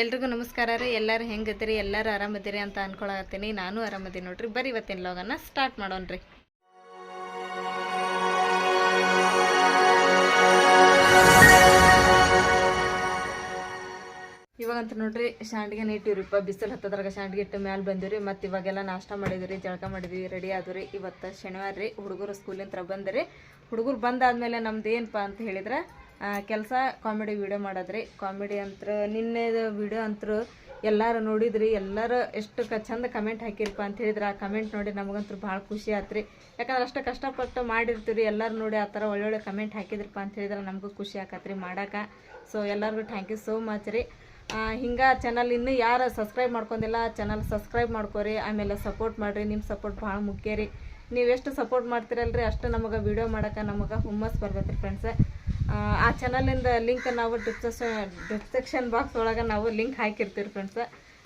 ಎಲ್ರಿಗೂ ನಮಸ್ಕಾರ ರೀ. ಎಲ್ಲರೂ ಹೆಂಗದಿರಿ? ಎಲ್ಲರೂ ಆರಾಮದಿರಿ ಅಂತ ಅನ್ಕೊಳತ್ತೀನಿ ನಾನು ಆರಾಮದೀನಿ ನೋಡ್ರಿ. ಬರೀ ಇವತ್ತಿನ ಲಾಗನ್ನ ಸ್ಟಾರ್ಟ್ ಮಾಡೋಣ್ರಿ ಇವಾಗಂತ ನೋಡ್ರಿ ಶಾಂಡ್ಗೆ ಇಟ್ಟಿವ್ರಿಪ್ಪ ಬಿಸಿಲು ಹತ್ತದ್ರಾಗ ಶಾಂಡ್ಗೆ ಇಟ್ಟು ಮ್ಯಾಲೆ ಬಂದಿವ್ರಿ. ಮತ್ತು ಇವಾಗೆಲ್ಲ ನಾಷ್ಟ ಮಾಡಿದ್ರಿ ಜಳಕ ಮಾಡಿದ್ವಿ ರೆಡಿ ಆದ್ರಿ ಇವತ್ತು ಶನಿವಾರ ರೀ, ಹುಡುಗರು ಸ್ಕೂಲಿಂದ ಬಂದ್ರಿ. ಹುಡುಗರು ಬಂದಾದ್ಮೇಲೆ ನಮ್ದು ಏನಪ್ಪ ಅಂತ ಹೇಳಿದ್ರೆ ಕೆಲಸ ಕಾಮಿಡಿ ವಿಡಿಯೋ ಮಾಡೋದ್ರಿ. ಕಾಮಿಡಿ ಅಂತ್ರ ನಿನ್ನೆ ವಿಡಿಯೋ ಅಂತರು ಎಲ್ಲರೂ ನೋಡಿದ್ರಿ. ಎಲ್ಲರೂ ಎಷ್ಟು ಕ, ಚಂದ ಕಮೆಂಟ್ ಹಾಕಿರಪ್ಪ ಅಂತ ಹೇಳಿದ್ರೆ. ಆ ಕಮೆಂಟ್ ನೋಡಿ ನಮಗಂತೂ ಭಾಳ ಖುಷಿ ಆತ್ರಿ. ಯಾಕಂದ್ರೆ ಅಷ್ಟು ಕಷ್ಟಪಟ್ಟು ಮಾಡಿರ್ತೀವಿ ಎಲ್ಲರೂ ನೋಡಿ ಆ ಥರ ಒಳ್ಳೊಳ್ಳೆ ಕಮೆಂಟ್ ಹಾಕಿದ್ರಪ್ಪ ಅಂತ ಹೇಳಿದ್ರೆ ನಮಗೂ ಖುಷಿ ಆಕತ್ರಿ ಮಾಡೋಕೆ. ಸೊ ಎಲ್ಲರಿಗೂ ಥ್ಯಾಂಕ್ ಯು ಸೋ ಮಚ್ ರೀ. ಹಿಂಗೆ ಚಾನಲ್ ಇನ್ನೂ ಯಾರು ಸಬ್ಸ್ಕ್ರೈಬ್ ಮಾಡ್ಕೊಂಡಿಲ್ಲ ಚಾನಲ್ ಸಬ್ಸ್ಕ್ರೈಬ್ ಮಾಡ್ಕೊರಿ. ಆಮೇಲೆ ಸಪೋರ್ಟ್ ಮಾಡಿರಿ. ನಿಮ್ಮ ಸಪೋರ್ಟ್ ಭಾಳ ಮುಖ್ಯ ರೀ. ನೀವು ಎಷ್ಟು ಸಪೋರ್ಟ್ ಮಾಡ್ತೀರಲ್ರಿ, ಅಷ್ಟು ನಮಗೆ ವಿಡಿಯೋ ಮಾಡೋಕೆ ನಮಗೆ ಹುಮ್ಮಸ್ ಬರ್ತೈತೆ ರೀ ಫ್ರೆಂಡ್ಸ್ ಆ ಚಾನಲಿಂದ ಲಿಂಕ್ ನಾವು ಡಿಸ್ಕ್ರಿಪ್ಷನ್ ಡಿಸ್ಕ್ರಿಪ್ಷನ್ ಬಾಕ್ಸ್ ಒಳಗೆ ನಾವು ಲಿಂಕ್ ಹಾಕಿರ್ತೀವಿ ಫ್ರೆಂಡ್ಸ್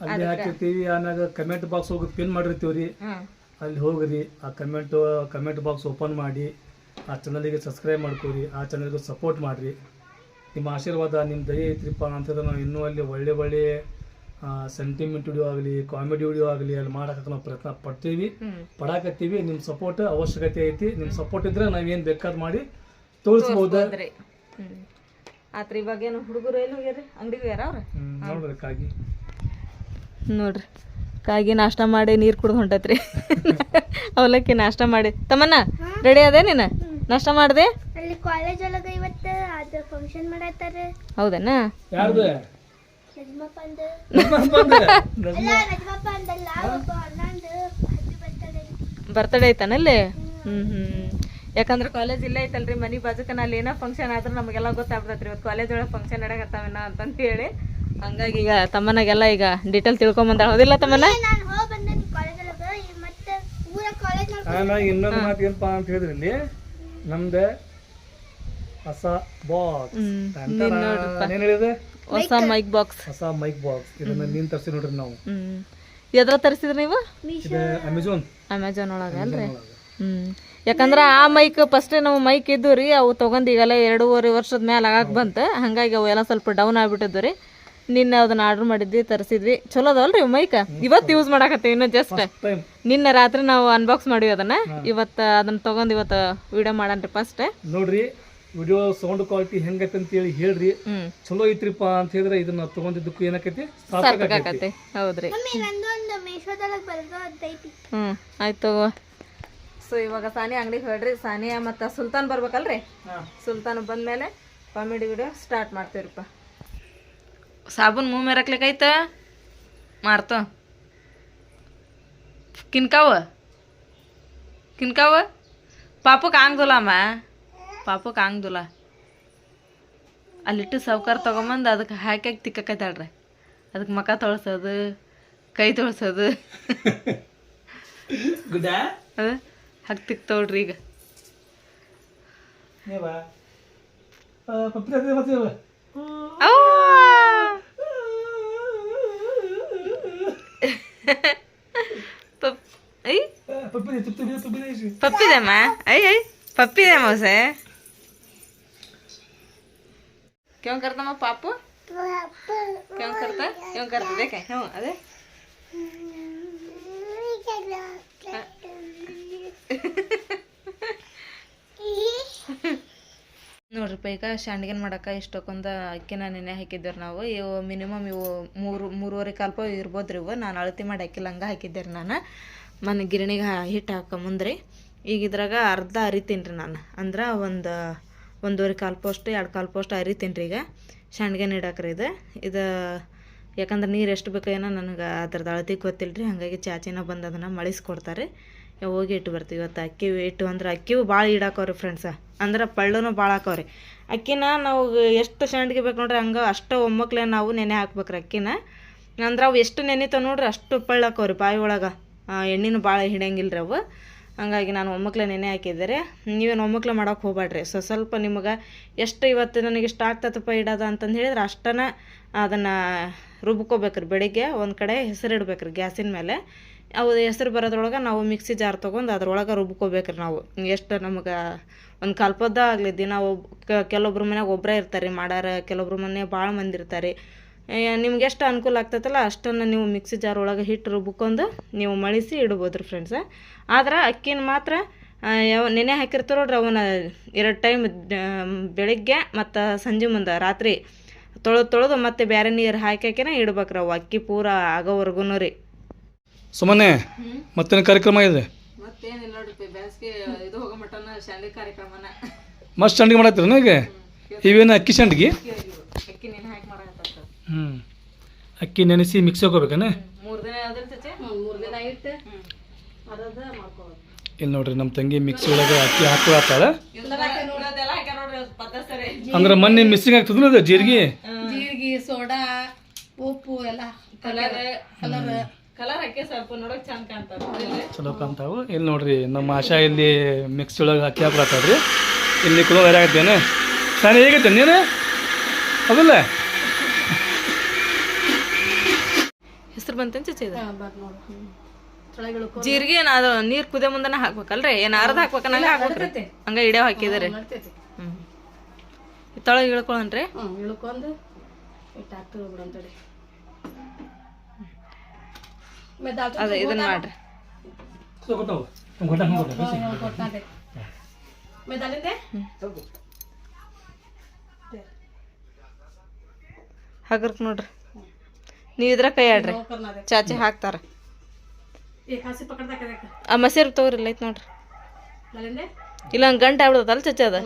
ಅಲ್ಲಿ ಹಾಕಿರ್ತೀವಿ ಆಮ್ಯಾಗ ಕಮೆಂಟ್ ಬಾಕ್ಸ್ ಹೋಗಿ ಪಿನ್ ಮಾಡಿರ್ತೀವಿ ರೀ ಅಲ್ಲಿ ಹೋಗ್ರಿ ಆ ಕಮೆಂಟ್ ಕಮೆಂಟ್ ಬಾಕ್ಸ್ ಓಪನ್ ಮಾಡಿ ಆ ಚಾನಲಿಗೆ ಸಬ್ಸ್ಕ್ರೈಬ್ ಮಾಡ್ಕೊರಿ ಆ ಚಾನಲ್ಗೆ ಸಪೋರ್ಟ್ ಮಾಡಿರಿ. ನಿಮ್ಮ ಆಶೀರ್ವಾದ ನಿಮ್ಮ ದಯ ಐತ್ರಿಪ್ಪ ಅಂತಂದ್ರೆ ನಾವು ಇನ್ನೂ ಅಲ್ಲಿ ಒಳ್ಳೆ ಒಳ್ಳೆ ಸೆಂಟಿಮೆಂಟ್ ವಿಡಿಯೋ ಆಗಲಿ ಕಾಮಿಡಿ ವಿಡಿಯೋ ಆಗಲಿ ಅಲ್ಲಿ ಮಾಡೋಕೆ ನಾವು ಪ್ರಯತ್ನ ಪಡ್ತೀವಿ. ಪಡಾಕತ್ತೀವಿ ನಿಮ್ಮ ಸಪೋರ್ಟ್ ಅವಶ್ಯಕತೆ ಐತಿ. ನಿಮ್ಮ ಸಪೋರ್ಟ್ ಇದ್ರೆ ನಾವೇನು ಬೇಕಾದ್ ಮಾಡಿ ತೋರಿಸ್ಬೋದು. ಹೌದ್ರಿ ಇವಾಗ ಏನು ಇವಾಗೇನು ಹುಡುಗರು ಎಲ್ಲಿ ಹೋಗ್ಯಾರಿ ಅಂಗಡಿಗೆ ಹೋಗ್ಯಾರ ಅವ್ರ? ನೋಡ್ರಿ ಕಾಗಿ. ನೋಡ್ರಿ ಕಾಗಿ ನಾಷ್ಟ ಮಾಡಿ ನೀರು ಕುಡ್ದು ಹೊಂಟೈತ್ರಿ. ಅವಲಕ್ಕಿ ನಾಷ್ಟ ಮಾಡಿ. ತಮ್ಮನ್ನ ರೆಡಿ ಅದೇ ನೀನು? ನಾಷ್ಟ ಮಾಡಿದೆ? ಅಲ್ಲಿ ಕಾಲೇಜ್ ಒಳಗ ಇವತ್ತು ಅದು ಫಂಕ್ಷನ್ ಮಾಡತ್ತಾರ. ಹೌದನಾ? ಯಾರ್ದು? ಬರ್ತಡೇ ಐತನಲ್ಲೇ ಹ್ಮ್. ಹ್ಮ್ ಹ್ಞೂ ಯಾಕಂದ್ರೆ ಕಾಲೇಜ್ ಇಲ್ಲೇ ಐತಲ್ರಿ ಮನೆ ಬಾಜುಕ ಅಲ್ಲಿ ಏನೋ ಫಂಕ್ಷನ್ ಆದ್ರೆ ನಮಗೆಲ್ಲ ಗೊತ್ತಾಗ್ಬಿಡತ್ರಿ. ಇವತ್ತು ಕಾಲೇಜ್ ಒಳಗೆ ಫಂಕ್ಷನ್ ನಡಕತ್ತಾವೇನ ಅಂತಂತ ಹೇಳಿ. ಹಂಗಾಗಿ ಈಗ ತಮ್ಮನಾಗೆಲ್ಲ ಈಗ ಡೀಟೇಲ್ ತಿಳ್ಕೊಂಬಂದಾಳ ಹೌದಿಲ್ಲ ತಮ್ಮನ ಇನ್ನೊಂದು ಮಾತು ಏನಪ್ಪಾ ಅಂತ ಹೇಳಿದ್ರಿ ಇಲ್ಲಿ. ನಮ್ದು ಹೊಸ ಬಾಕ್ಸ್ ಏನ್ ಹೇಳಿದೆ ಹೊಸ ಮೈಕ್ ಬಾಕ್ಸ್ ಹೊಸ ಮೈಕ್ ಬಾಕ್ಸ್ ಇದನ್ನ ನೀನ್ ತರ್ಸಿ ನೋಡ್ರಿ ನಾವು. ಎದ್ರ ತರಿಸಿದ್ರಿ ನೀವು? ಇದು ಅಮೆಝಾನ್ ಅಮೆಝಾನ್ ಒಳಗೆ ಅಲ್ರಿ? ಹ್ಞೂ ಯಾಕಂದ್ರೆ ಆ ಮೈಕ್ ಫಸ್ಟ್ ನಾವು ಮೈಕ್ ಇದ್ದು ರೀ ಅವು ತೊಗೊಂಡು ಈಗೆಲ್ಲ ಎರಡೂವರೆ ವರ್ಷದ ಮೇಲೆ ಆಗಕ್ಕೆ ಬಂತು. ಹಂಗಾಗಿ ಅವು ಎಲ್ಲ ಸ್ವಲ್ಪ ಡೌನ್ ಆಗ್ಬಿಟ್ಟಿದ್ವು ರೀ. ನಿನ್ನೆ ಅದನ್ನ ಆರ್ಡರ್ ಮಾಡಿದ್ವಿ ತರಿಸಿದ್ವಿ. ಚಲೋ ಅದಾವಲ್ರಿ ಮೈಕ್ ಇವತ್ತು ಯೂಸ್ ಮಾಡಾಕತ್ತೀವಿ ಇನ್ನೂ ಜಸ್ಟ್ ನಿನ್ನೆ ರಾತ್ರಿ ನಾವು ಅನ್ಬಾಕ್ಸ್ ಮಾಡಿವಿ ಅದನ್ನ. ಇವತ್ತು ಅದನ್ನ ತೊಗೊಂಡು ಇವತ್ತು ವಿಡಿಯೋ ಮಾಡನ್ರಿ ಫಸ್ಟ್ ನೋಡ್ರಿ ವಿಡಿಯೋ ಸೌಂಡ್ ಕ್ವಾಲಿಟಿ ಹೆಂಗೈತೆ ಅಂತ ಹೇಳಿ ಹೇಳ್ರಿ. ಹ್ಞೂ ಚಲೋ ಐತ್ರಿಪ್ಪ ಅಂತ ಹೇಳಿದ್ರೆ ಇದನ್ನ ತಗೊಂಡಿದ್ದಕ್ಕೂ ಏನಕೈತಿ? ಸಾರ್ಥಕ ಆಕೈತಿ. ಹೌದ್ರಿ. ಹ್ಞೂ ಆಯ್ತು ಸೊ ಇವಾಗ ಸಾನಿಯಾ ಅಂಗಡಿಗೆ ಹೊರಡ್ರಿ ಸಾನಿಯಾ ಮತ್ತು ಸುಲ್ತಾನ್ ಬರ್ಬೇಕಲ್ರಿ? ಹಾ. ಸುಲ್ತಾನ್ ಬಂದಮೇಲೆ ಕಾಮಿಡಿ ವಿಡಿಯೋ ಸ್ಟಾರ್ಟ್ ಮಾಡ್ತೀವ್ರಿಪ್ಪ. ಸಾಬೂನ್ ಮೂ ಮೇರಕ್ಲಿಕ್ಕೈತ ಮಾರ್ತ. ಕಿನ್ಕಾವ? ಕಿನ್ಕಾವ? ಪಾಪಕ್ಕೆ ಅಮ್ಮ? ಪಾಪಕ್ಕೆ ಆಗದುಲ. ಅಲ್ಲಿಟ್ಟು ಸೌಕಾರ ತೊಗೊಂಬಂದು ಅದಕ್ಕೆ ಹಾಕಿ ತಿಕ್ಕಾಕೈತಾಳ್ರಿ. ತಿಕ್ಕಕೈತಾಳ್ರಿ ಅದಕ್ಕೆ ಮಕ ತೊಳ್ಸೋದು ಕೈ ತೊಳ್ಸೋದು. ಗುಡ್ಡಾ? ಹಕ್ತಿಕ್ ತೋಳ್ರಿ ಈಗ. ಪಪ್ಪಿದಮ್ಮ? I I ಪಪ್ಪಿದೆ ಮೌಸೆ. ಕ್ಯೋ ಕರ್ತಮ್ಮ ಪಾಪು? ಕ್ಯೋ ಕರ್ತ ಕ್ಯೋ ಕರ್ತದೆ ಕ್ಯಾ ಹ್ಞೂ ಅದೇ. ನೋಡ್ರಿಪ್ಪ ಈಗ ಶಾಂಡ್ಗೆನ್ ಮಾಡಕ್ಕೆ ಇಷ್ಟಕ್ಕೊಂದು ಅಕ್ಕಿನ ನೆನೆ ಹಾಕಿದ್ದೇವೆ ನಾವು. ಇವು ಮಿನಿಮಮ್ ಇವು ಮೂರು, ಮೂರುವರೆ ಕಾಲ್ಪ ಇರ್ಬೋದು ರೀ ಇವು. ನಾನು ಅಳತಿ ಮಾಡಿ ಹಾಕಿಲ್ಲ ಹಂಗೆ ಹಾಕಿದ್ದೆ ರೀ ನಾನು. ಮನೆ ಗಿರಣಿಗೆ ಹಿಟ್ಟು ಹಾಕೊಂಬಂದ್ರಿ. ಈಗ ಇದ್ರಾಗ ಅರ್ಧ ಅರಿತೀನಿ ರೀ ನಾನು. ಅಂದ್ರೆ ಒಂದು, ಒಂದೂವರೆ ಕಾಲು ಪೋಸ್ಟ್, ಎರಡು ಕಾಲು ಪೋಸ್ಟ್ ಅರಿತೀನಿ ರೀ ಈಗ. ಶಾಂಡ್ಗೆ ಇಡಾಕ್ರಿ ಇದು. ಇದು ಯಾಕಂದ್ರೆ ನೀರು ಎಷ್ಟು ಬೇಕೋ ಏನೋ ನನಗೆ ಅದ್ರದ್ದು ಅಳತಿ ಗೊತ್ತಿಲ್ಲ ರೀ ಹಾಗಾಗಿ ಚಾಚಿನ ಬಂದು ಅದನ್ನು ಮಳಿಸ್ಕೊಡ್ತಾರೆ. ಹೋಗಿ ಇಟ್ಟು ಬರ್ತೀವಿ. ಇವತ್ತು ಅಕ್ಕಿ ಇಟ್ಟು ಅಂದ್ರೆ ಅಕ್ಕಿವು ಭಾಳ ಇಡಾಕವ್ರಿ ಫ್ರೆಂಡ್ಸ ಅಂದ್ರೆ ಪಳ್ಳೂ ಭಾಳ ಹಾಕವ್ರಿ ಅಕ್ಕಿನ ನಾವು ಎಷ್ಟು ಸಂಡಿಗೆ ಬೇಕು ನೋಡ್ರಿ, ಹಂಗೆ ಅಷ್ಟು ಒಮ್ಮಕ್ಲೆ ನಾವು ನೆನೆ ಹಾಕ್ಬೇಕ್ರಿ ಅಕ್ಕಿನ. ಅಂದ್ರೆ ಅವು ಎಷ್ಟು ನೆನಿತಾವೆ ನೋಡ್ರಿ, ಅಷ್ಟು ಪಳ್ಳು ಹಾಕವ್ರಿ ಬಾಯಿ ಒಳಗೆ. ಎಣ್ಣೆನೂ ಭಾಳ ಹಿಡಿಯಂಗಿಲ್ಲ ಅವು. ಹಂಗಾಗಿ ನಾನು ಒಮ್ಮಕ್ಲೆ ನೆನೆ ಹಾಕಿದ್ದಾರೆ. ನೀವೇನು ಒಮ್ಮಕ್ಲೆ ಮಾಡೋಕೆ ಹೋಗ್ಬೇಡ್ರಿ ಸೊ, ಸ್ವಲ್ಪ ನಿಮಗೆ ಎಷ್ಟು ಇವತ್ತು ನನಗೆ ಇಷ್ಟ ಆಗ್ತದಪ್ಪ ಇಡೋದು ಅಂತಂದು ಹೇಳಿದ್ರೆ ಅಷ್ಟನ ಅದನ್ನು ರುಬ್ಕೋಬೇಕ್ರಿ ಬೆಳಿಗ್ಗೆ, ಒಂದು ಕಡೆ ಹೆಸರು ಇಡ್ಬೇಕ್ರಿ ಗ್ಯಾಸಿನ ಮೇಲೆ. ಅವು ಹೆಸರು ಬರೋದ್ರೊಳಗೆ ನಾವು ಮಿಕ್ಸಿ ಜಾರ್ ತೊಗೊಂಡು ಅದ್ರೊಳಗೆ ರುಬ್ಕೋಬೇಕ್ರಿ ನಾವು. ಎಷ್ಟು ನಮಗೆ ಒಂದು ಕಲ್ಪದ ಆಗಲಿ, ದಿನ ಒಬ್ ಕೆಲವೊಬ್ರ ಮನೆಯಾಗ ಒಬ್ಬರೇ ಇರ್ತಾರೆ, ಮಾಡಾರ ಕೆಲವೊಬ್ರ ಮನೆ ಭಾಳ ಮಂದಿ ಇರ್ತಾರೆ. ನಿಮ್ಗೆ ಎಷ್ಟು ಅನುಕೂಲ ಆಗ್ತೈತಲ್ಲ, ಅಷ್ಟನ್ನು ನೀವು ಮಿಕ್ಸಿ ಜಾರ್ ಒಳಗೆ ಹಿಟ್ಟು ರುಬ್ಕೊಂಡು ನೀವು ಮಳಿಸಿ ಇಡ್ಬೋದು ರೀ ಫ್ರೆಂಡ್ಸ ಆದ್ರೆ ಅಕ್ಕಿನ ಮಾತ್ರ ಯಾವ ನೆನೆ ಹಾಕಿರ್ತಾರೋ ನೋಡ್ರಿ ಅವನ್ನ ಎರಡು ಟೈಮ್ ಬೆಳಿಗ್ಗೆ ಮತ್ತು ಸಂಜೆ ಮುಂದೆ ರಾತ್ರಿ. ತೊಳೆದು ತೊಳೆದು ಮತ್ತೆ ಬೇರೆ ನೀರು ಹಾಕ್ಯಾಕೆನ ಇಡ್ಬೇಕ್ರಿ ಅವು ಅಕ್ಕಿ ಪೂರ ಆಗೋವರೆಗೂ ರೀ. ಸುಮ್ಮನೆ ಮತ್ತೇನು ಕಾರ್ಯಕ್ರಮ ಇದೆ? ಮತ್ತೇನಿಲ್ಲ ನೋಡ್ರಿ ಬೇಸಿಗೆ ಇದು ಹೋಗೋ ಮಟನ ಶಾಲೆ ಕಾರ್ಯಕ್ರಮನ. ಮಸ್ತ್ ಚಂಡಿಗೆ ಮಾಡತ್ತೀರ ಈಗ? ಇವೇನು ಅಕ್ಕಿ ಚಂಡಿಗೆ? ಅಕ್ಕಿ ನೆನೆ ಹಾಕಿ ಮಾಡಕತ್ತ ಹ್ಞೂ ಅಕ್ಕಿ ನೆನೆಸಿ ಮಿಕ್ಸ್ ಹಾಕೋಬೇಕೇನೆ? ಮೂರು ದಿನ ಯಾವ್ದಿರ್ತೈತಿ ಮೂರು ದಿನ ಇಟ್ಟು ಅರದ ಮಾಡ್ಕೋಬೇಕು. ಇಲ್ಲಿ ನೋಡ್ರಿ ನಮ್ಮ ತಂಗಿ ಮಿಕ್ಸಿ ಒಳಗೆ ಅಕ್ಕಿ ಪದ್ದ ಅಂದ್ರೆ ಮೊನ್ನೆ ಮಿಸ್ಸಿಂಗ್ ಆಗ್ತದ ಅದು ಜೀರಿಗೆ? ಕಲರ್ ಕಲರ್ ಕಲರ್ ಹಾಕಿ ಸ್ವಲ್ಪ ನೋಡಕ್ ಚಂದ ಕಾಣ್ತಾವ ಚಲೋ ಕಾಣ್ತಾವು. ಇಲ್ಲಿ ನೋಡ್ರಿ ನಮ್ಮ ಆಶಾ ಇಲ್ಲಿ ಮಿಕ್ಸ್ ಒಳಗೆ ಹಾಕಿ ಹಾಕೊಳತ್ತಾಳ್ರಿ ಇಲ್ಲಿ ಕುಲೋ ವೈರ್ ಆಗತ್ತೇನೆ ನಾನು ಹೇಗೈತೆ ನೀನು? ಅದಲ್ಲ? ಹೆಸರು ಬಂತೇನ್ ಚಚಿ ಇದು? ಜೀರಿಗೆ ಏನಾದ್ರು ನೀರು ನೀರ್ ಕುದಿಯೋ ಮುಂದನ ಹಾಕ್ಬೇಕಲ್ರಿ? ಏನ್ ಅರ್ಧ ಹಾಕ್ಬೇಕನ್ನ ಹಾಕ್ಬೇಕ್ರಿ. ಹಂಗ ಇಡ್ಯಾವ ಹಾಕಿದ್ರಿ ಹ್ಮ್. ತೊಳಗೆ ಇಳ್ಕೊಳನ್ರಿ ಹ್ಞೂ ಇಳ್ಕೊಂಡು ಇಟ್ಟು ಬಿಡಂತೇಳಿ ಅದ ಇದನ್ನ ಮಾಡ್ರಿ ಹಗರ್ಕ್ ನೋಡ್ರಿ. ನೀವು ಇದ್ರ ಕೈ ಆಡ್ರಿ. ಚಾಚಿ ಹಾಕ್ತಾರ. ಆ ಮಸೀರ್ ತಗೋರಿ ಐತ್ ನೋಡ್ರಿ. ಇಲ್ಲ ಗಂಟೆ ಆಗ್ಬಿಡ್ತಲ್ಲ ಚಚ್ಚಿ ಅದ?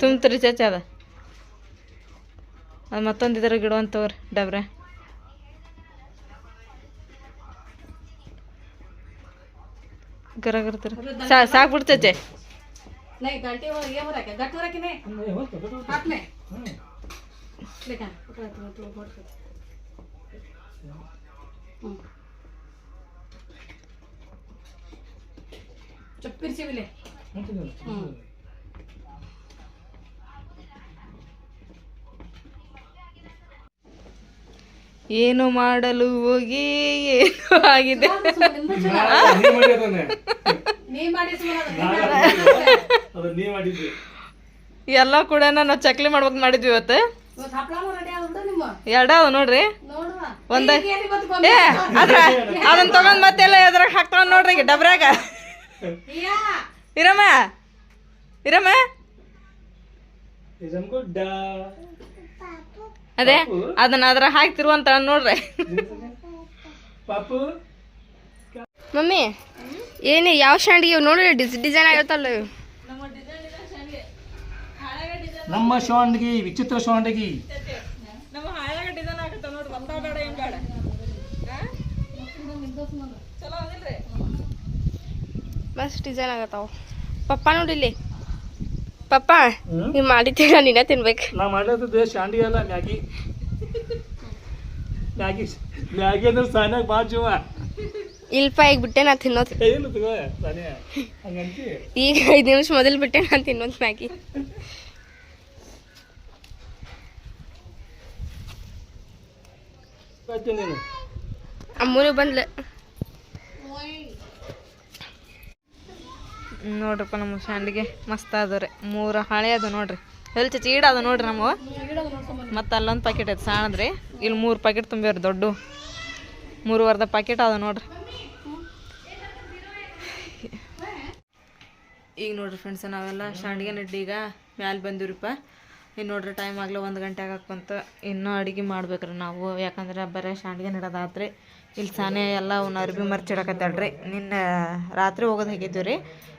ತುಂಬ್ತೀರಿ ಚಾಚಿ ಅದ. ಅದು ಮತ್ತೊಂದು ಇದ್ರ ಗಿಡ ಅಂತವ್ರಿ ಡಬ್ರೆ ಗರ ಗರ್ತೀರಿ ಸಾ ಸಾಕ್ ಚಪ್ಪಿರ್ಸಿವಿಲೆ ಹಾಕ್ನೆ ಬೇಕಾ? ಹ್ಞೂ ಏನು ಮಾಡಲು ಹೋಗಿ ಏನು ಆಗಿದೆ? ನೀ ಮಾಡಿ ಅದು ನೀ ಮಾಡಿದ್ವಿ ಎಲ್ಲ ಕೂಡ ನಾವು ಚಕ್ಲಿ ಮಾಡ್ಬೇಕು ಮಾಡಿದ್ವಿ ಇವತ್ತು. ಇವತ್ತು ಹಪ್ಪಳನೂ ರೆಡಿ ಆಗ್ಬಿಟ್ಟು ನಿಮ್ಮ? ಎರಡ ಅದ ನೋಡ್ರಿ. ಒಂದ. ಏ ಅದ್ರ ಅದನ್ನ ತಗೊಂಡ್ ಮತ್ತೆಲ್ಲ ಎದ್ರ ಹಾಕ್ತಾವ ನೋಡ್ರಿ ಡಬ್ರಾಗ. ಇರಮ್ಮ. ಇರಮ್ಮ. ಗುಡ್ಡ. ಅದೇ ಅದನ್ನ ಅದ್ರ ಹಾಕ್ತಿರುವಂತ ನೋಡ್ರಿ. ಪಾಪು? ಮಮ್ಮಿ ಏನೇ ಯಾವ ಶಾಂಡಿಗೆ ನೋಡ್ರಿ ಡಿಸ್ ಡಿಸೈನ್ ಆಗಿರ್ತಲ್ಲ. ನಮ್ಮ ಶಾಂಡಿಗೆ ವಿಚಿತ್ರ ಶಾಂಡಿಗೆ ಮಸ್ತ್ ಡಿಸೈನ್ ಆಗತ್ತಾವ. ಪಪ್ಪ ನೋಡಿಲ್ಲಿ ಪಪ್ಪ ನೀವು ಮಾಡಿದ್ದೀರ? ನೀನ ತಿನ್ಬೇಕು. ನಾ ಮಾಡೋದು ಶಾಂಡಿ ಅಲ್ಲ ಮ್ಯಾಗಿ. ಮ್ಯಾಗಿ ಮ್ಯಾಗಿ ಅಂದ್ರೆ ಸಣ್ಣ ಬಾ ಜೀವ. ಇಲ್ಪ ಈಗ ಬಿಟ್ಟೆ ನಾ ತಿನ್ನೋದು. ಈಗ ಐದು ನಿಮಿಷ ಮೊದಲು ಬಿಟ್ಟೆ ನಾನು ತಿನ್ನೋದು ಮ್ಯಾಗಿ. ಅಮ್ಮನೂ ಬಂದ್ಲು. ನೋಡ್ರಪ್ಪ ನಮ್ಮ ಶಾಂಡಿಗೆ ಮಸ್ತ್ ಅದ ರೀ ಮೂರು ಹಳೆ ಅದ ನೋಡ್ರಿ. ಎಲ್ಲಿ ಚಚಿ ಈಡ ಅದ ನೋಡ್ರಿ ನಮ್ಮ ಮತ್ತು ಅಲ್ಲೊಂದು ಪ್ಯಾಕೆಟ್ ಐತೆ ಸಾಣದ್ರಿ. ಇಲ್ಲಿ ಮೂರು ಪ್ಯಾಕೆಟ್ ತುಂಬಿವ್ರಿ ದೊಡ್ಡ. ಮೂರುವರೆದ ಪ್ಯಾಕೆಟ್ ಅದ ನೋಡ್ರಿ. ಈಗ ನೋಡ್ರಿ ಫ್ರೆಂಡ್ಸ್ ನಾವೆಲ್ಲ ಶಾಂಡಿಗೆ ನೆಡ್ಡಿ ಈಗ ಮ್ಯಾಲೆ ಬಂದಿವ್ರಿಪ್ಪ. ಇನ್ನು ನೋಡ್ರಿ ಟೈಮ್ ಆಗಲೇ ಒಂದು ಗಂಟೆ ಆಗಕ್ಕಂತ ಇನ್ನೂ ಅಡುಗೆ ಮಾಡ್ಬೇಕ್ರಿ ನಾವು. ಯಾಕಂದ್ರೆ ಬರೀ ಶಾಂಡಿಗೆ ನೆಡೋದಾತ್ರಿ. ಇಲ್ಲಿ ಸಾನೆ ಎಲ್ಲ ಅವ್ನ ಅರ್ಬಿ ಮರ್ಚಿಡಕತ್ತಾಳ್ರಿ. ನಿನ್ನೆ ರಾತ್ರಿ ಹೋಗೋದು ಹಾಕಿದ್ವಿ ರೀ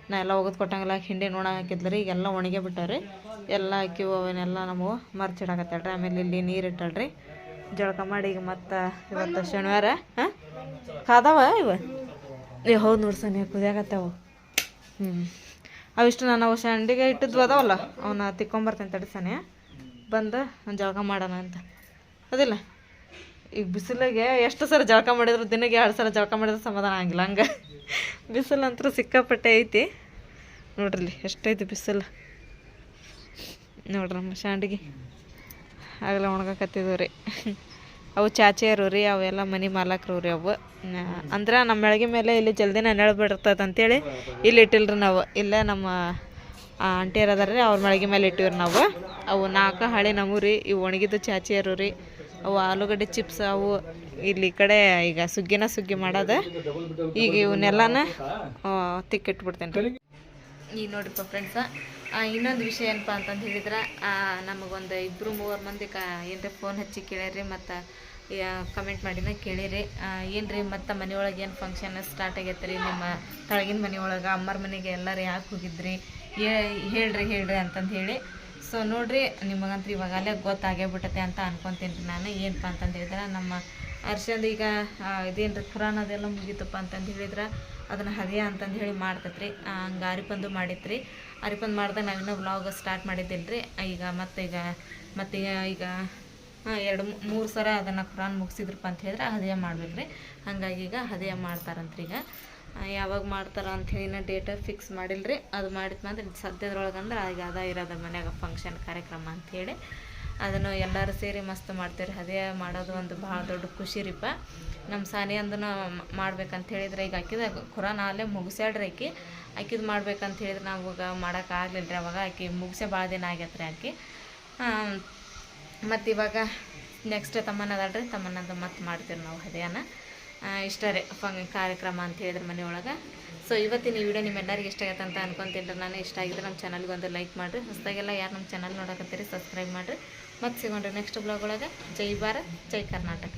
ನಾ ಎಲ್ಲ ಒಗದು ಕೊಟ್ಟಂಗೆಲ್ಲ ಹಿಂಡಿ ನೋಡ ಹಾಕಿದ್ರಿ ಈಗೆಲ್ಲ ಒಣಗೆ ಬಿಟ್ಟಾರಿ ಎಲ್ಲ ಅಕ್ಕಿ ಅವನ್ನೆಲ್ಲ ನಮ್ಮವು ರೀ ಆಮೇಲೆ ಇಲ್ಲಿ ನೀರು ಇಟ್ಟಾಳ್ರಿ. ಜಳಕ ಮಾಡಿ ಈಗ ಮತ್ತೆ ಇವತ್ತು ಶನಿವಾರ, ಹಾಂ? ಕಾದವ ಇವ? ಏ, ಹೌದು ನೋಡಿ ಸನಿ ಕುದಿಯಾಗತ್ತವು ಹ್ಞೂ ಅವಿಷ್ಟು ನಾನು ಅವು ಸಂಡಿಗೆ ಇಟ್ಟಿದ್ವು ಅದಾವಲ್ಲ ಅವನ್ನ ತಿಕ್ಕೊಂಬರ್ತೇನೆ ತಡಿ ಸನಿ ಬಂದು ಜಳಕ ಮಾಡೋಣ ಅಂತ. ಅದಿಲ್ಲ. ಈಗ ಬಿಸಿಲಿಗೆ ಎಷ್ಟು ಸಲ ಜಳಕ ಮಾಡಿದ್ರು ದಿನಕ್ಕೆ ಎರಡು ಸಲ ಜಳಕ ಮಾಡಿದ್ರೆ ಸಮಾಧಾನ ಆಗಿಲ್ಲ, ಹಂಗೆ. ಬಿಸಿಲಂತೂ ಸಿಕ್ಕಾಪಟ್ಟೆ ಐತಿ. ನೋಡ್ರಿ ಎಷ್ಟೈತಿ ಬಿಸಿಲು. ನೋಡ್ರಿ ನಮ್ಮ ಶಾಂಡಿಗೆ. ಆಗಲೇ ಒಣಗಾಕತ್ತಿದ್ವು ರೀ ಅವು ಚಾಚಿಯರು ರೀ, ಅವೆಲ್ಲ ಮನೆ ಮಾಲಕರು ರೀ ಅವು. ಅಂದ್ರೆ ನಮ್ಮ ಬೆಳಗ್ಗೆ ಮೇಲೆ ಇಲ್ಲಿ ಜಲ್ದಿನ ನೆನಳು ಬಿಡ್ತದೆ ಅಂತೇಳಿ ಇಲ್ಲಿ ಇಟ್ಟಿಲ್ರಿ ನಾವು. ಇಲ್ಲೇ ನಮ್ಮ ಆಂಟಿಯರ್ ಅದಾರ ರೀ ಅವ್ರ ಮೆಳಗೆ ಮೇಲೆ ಇಟ್ಟಿವ್ರಿ ನಾವು. ಅವು ನಾಲ್ಕು ಹಳೆ ನಮೂರಿ, ಇವು ಒಣಗಿದ್ದು ಚಾಚಿಯರು ರೀ. ಅವು ಆಲೂಗಡ್ಡೆ ಚಿಪ್ಸ್ ಅವು ಇಲ್ಲಿ ಕಡೆ ಈಗ ಸುಗ್ಗಿನ ಸುಗ್ಗಿ ಮಾಡೋದು ಈಗ ಇವನ್ನೆಲ್ಲನ ತಿಕ್ಕಿಟ್ಬಿಡ್ತೇನೆ. ಈಗ ನೋಡ್ರಿಪ್ಪ ಫ್ರೆಂಡ್ಸ ಇನ್ನೊಂದು ವಿಷಯ ಏನಪ್ಪ ಅಂತಂದು ಹೇಳಿದ್ರೆ ನಮಗೊಂದು ಇಬ್ಬರು ಮೂವರು ಮಂದಿ ಕ ಫೋನ್ ಹಚ್ಚಿ ಕೇಳಿರಿ ಮತ್ತು ಕಮೆಂಟ್ ಮಾಡಿನ ಕೇಳಿರಿ. ಏನು ರೀ ಮತ್ತು ಮನೆಯೊಳಗೆ ಏನು ಫಂಕ್ಷನ್ ಸ್ಟಾರ್ಟ್ ಆಗೈತೆ ರೀ ನಿಮ್ಮ ತಳಗಿನ ಮನೆಯೊಳಗೆ ಅಮ್ಮರ ಮನೆಗೆ ಎಲ್ಲರೂ ಯಾಕೆ ಹೋಗಿದ್ರಿ? ಹೇಳ್ರಿ ಹೇಳ್ರಿ ಅಂತಂದು ಹೇಳಿ. ಸೊ ನೋಡ್ರಿ, ನಿಮಗಂತೂ ಇವಾಗಲೇ ಗೊತ್ತಾಗೇ ಬಿಟ್ಟತೆ ಅಂತ ಅನ್ಕೊಂತೀನಿ ನಾನು. ಏನಪ್ಪ ಅಂತಂದು ಹೇಳಿದ್ರೆ, ನಮ್ಮ ಅರ್ಶಂದು ಈಗ ಇದೇನು ಖುರಾನ್ ಅದೆಲ್ಲ ಮುಗೀತಪ್ಪ ಅಂತಂದು ಹೇಳಿದ್ರೆ, ಅದನ್ನು ಹದಿಯ ಅಂತಂದು ಹೇಳಿ ಮಾಡ್ತೈತ್ರಿ. ಹಂಗೆ ಅರಿಪಂದು ಮಾಡಿತ್ರಿ. ಅರಿಪಂದು ಮಾಡ್ದಾಗ ನಾವಿನ್ನೂ ವ್ಲಾಗ್ ಸ್ಟಾರ್ಟ್ ಮಾಡಿದ್ದಿಲ್ಲ ರೀ. ಈಗ ಮತ್ತೆ ಈಗ ಮತ್ತೆ ಈಗ ಎರಡು ಮೂರು ಸಲ ಅದನ್ನು ಖುರಾನ್ ಮುಗಿಸಿದ್ರಪ್ಪ ಅಂತ ಹೇಳಿದ್ರೆ, ಹದಿಯ ಮಾಡ್ಬೇಕು ರೀ ಹಾಗಾಗಿ ಈಗ ಹದಿಯ ಮಾಡ್ತಾರಂತ್ರಿ ಈಗ. ಯಾವಾಗ ಮಾಡ್ತಾರ ಅಂಥೇಳಿ ಇನ್ನೂ ಡೇಟ್ ಫಿಕ್ಸ್ ಮಾಡಿಲ್ರಿ. ಅದು ಮಾಡಿದ್ಮೇಲೆ ಸದ್ಯದ್ರೊಳಗೆ ಅಂದ್ರೆ ಈಗ ಅದ ಇರೋದ ಮನ್ಯಾಗ ಫಂಕ್ಷನ್ ಕಾರ್ಯಕ್ರಮ ಅಂಥೇಳಿ ಅದನ್ನು ಎಲ್ಲರೂ ಸೇರಿ ಮಸ್ತ್ ಮಾಡ್ತೀವಿ ಅದೇ ಮಾಡೋದು ಒಂದು ಭಾಳ ದೊಡ್ಡ ಖುಷಿ ರೀಪ ನಮ್ಮ ಸಾನಿ ಅಂದನು ಮಾಡ್ಬೇಕಂತ ಹೇಳಿದ್ರೆ, ಈಗ ಆಕಿದ ಖುರಾನ ಅಲ್ಲೇ ಮುಗಿಸ್ಯಾಡ್ರಿ ಆಕಿ. ಆಕಿದು ಮಾಡ್ಬೇಕಂತ ಹೇಳಿದ್ರೆ ನಾವು ಇವಾಗ ಮಾಡೋಕ್ಕಾಗಲಿಲ್ಲ ರೀ ಅವಾಗ. ಆಕಿ ಮುಗಿಸೇ ಭಾಳ ದಿನ ಆಗೈತೆ ರೀ ಆಕಿ ಮತ್ತು ಇವಾಗ ನೆಕ್ಸ್ಟ್ ತಮ್ಮನ ಅದಾಳ್ರಿ ತಮ್ಮನದು ಮತ್ತೆ ಮಾಡ್ತೀವಿ ನಾವು ಹದಿಯಾನ ಇಷ್ಟ ರೀ ಫಂಗ್ ಕಾರ್ಯಕ್ರಮ ಅಂತ ಹೇಳಿದ್ರೆ ಮನೆಯೊಳಗೆ ಸೊ ಇವತ್ತಿನ ಈ ವಿಡಿಯೋ ನಿಮ್ಮೆಲ್ಲರಿಗೆ ಇಷ್ಟ ಆಗತ್ತೆ ಅಂತ ಅನ್ಕೊಂತೀನಿ ನಾನು ಇಷ್ಟ ಆಗಿದ್ರೆ ನಮ್ಮ ಚಾನಲ್ಗೆ ಒಂದು ಲೈಕ್ ಮಾಡಿರಿ. ಹೊಸದಾಗೆಲ್ಲ ಯಾರು ನಮ್ಮ ಚಾನಲ್ ನೋಡಕತ್ತೀರಿ, ಸಬ್ಸ್ಕ್ರೈಬ್ ಮಾಡಿರಿ. ಮತ್ತು ಸಿಗೋಣ್ರಿ ನೆಕ್ಸ್ಟ್ ಬ್ಲಾಗ್ ಒಳಗೆ. ಜೈ ಭಾರತ್, ಜೈ ಕರ್ನಾಟಕ.